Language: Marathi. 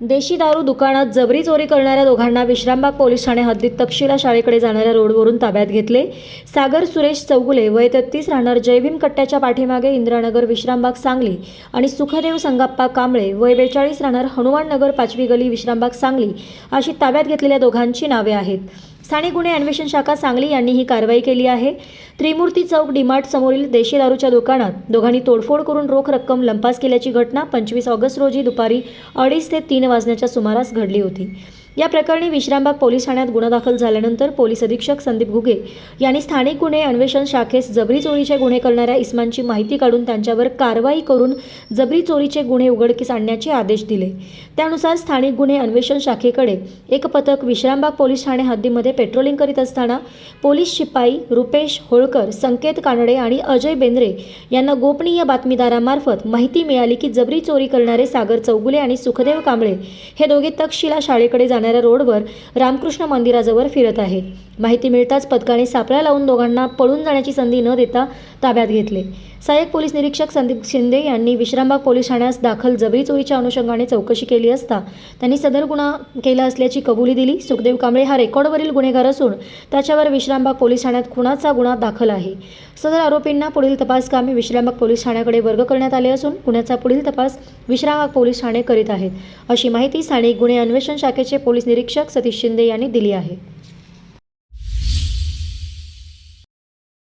देशी दारू दुकानात जबरी चोरी करणाऱ्या दोघांना विश्रामबाग पोलीस ठाणे हद्दीत तक्षशिला शाळेकडे जाणाऱ्या रोडवरून ताब्यात घेतले. सागर सुरेश चौगुले वय तेहतीस राहणार जयभीम कट्ट्याच्या पाठीमागे इंद्रानगर विश्रामबाग सांगली आणि सुखदेव संगाप्पा कांबळे वय बेचाळीस राहणार हनुमाननगर पाचवी गली विश्रामबाग सांगली अशी ताब्यात घेतलेल्या दोघांची नावे आहेत. स्थानिक गुन्हे अन्वेषण शाखा सांगली यांनी ही कारवाई केली आहे. त्रिमूर्ती चौक डीमार्ट समोरील देशी दारूच्या दुकानात दोघांनी तोडफोड करून रोख रक्कम लंपास केल्याची घटना पंचवीस ऑगस्ट रोजी दुपारी अडीच ते तीन वाजण्याच्या सुमारास घडली होती. या प्रकरणी विश्रामबाग पोलीस ठाण्यात गुन्हा दाखल झाल्यानंतर पोलीस अधीक्षक संदीप घुगे यांनी स्थानिक गुन्हे अन्वेषण शाखेस जबरी चोरीचे गुन्हे करणाऱ्या इस्मांची माहिती काढून त्यांच्यावर कारवाई करून जबरी चोरीचे गुन्हे उघडकीस आणण्याचे आदेश दिले. त्यानुसार स्थानिक गुन्हे अन्वेषण शाखेकडे एक पथक विश्रामबाग पोलीस ठाणे हद्दीमध्ये पेट्रोलिंग करीत असताना पोलीस शिपाई रुपेश होळकर संकेत कानडे आणि अजय बेंद्रे यांना गोपनीय बातमीदारामार्फत माहिती मिळाली की जबरी चोरी करणारे सागर चौगुले आणि सुखदेव कांबळे हे दोघे तक्षशिला शाळेकडे जाणाऱ्या रोडवर रामकृष्ण मंदिराजवळ फिरत आहेत माहिती मिळताच पथकाने सापळा लावून दोघांना पळून जाण्याची संधी न देता ताब्यात घेतले. सहाय्यक पोलीस निरीक्षक संदीप शिंदे यांनी विश्रामबाग पोलीस ठाण्यास दाखल जबरी चोरीच्या अनुषंगाने चौकशी केली असता त्यांनी सदर गुन्हा केला असल्याची कबुली दिली. सुखदेव कांबळे हा रेकॉर्डवरील गुन्हेगार असून त्याच्यावर विश्रामबाग पोलीस ठाण्यात खुनाचा गुन्हा दाखल आहे. सदर आरोपींना पुढील तपास कामे विश्रामबाग पोलीस ठाण्याकडे वर्ग करण्यात आले असून गुन्ह्याचा पुढील तपास विश्रामबाग पोलीस ठाणे करीत आहेत. अशी माहिती स्थानिक गुन्हे अन्वेषण शाखेचे पोलीस निरीक्षक सतीश शिंदे यांनी दिली आहे.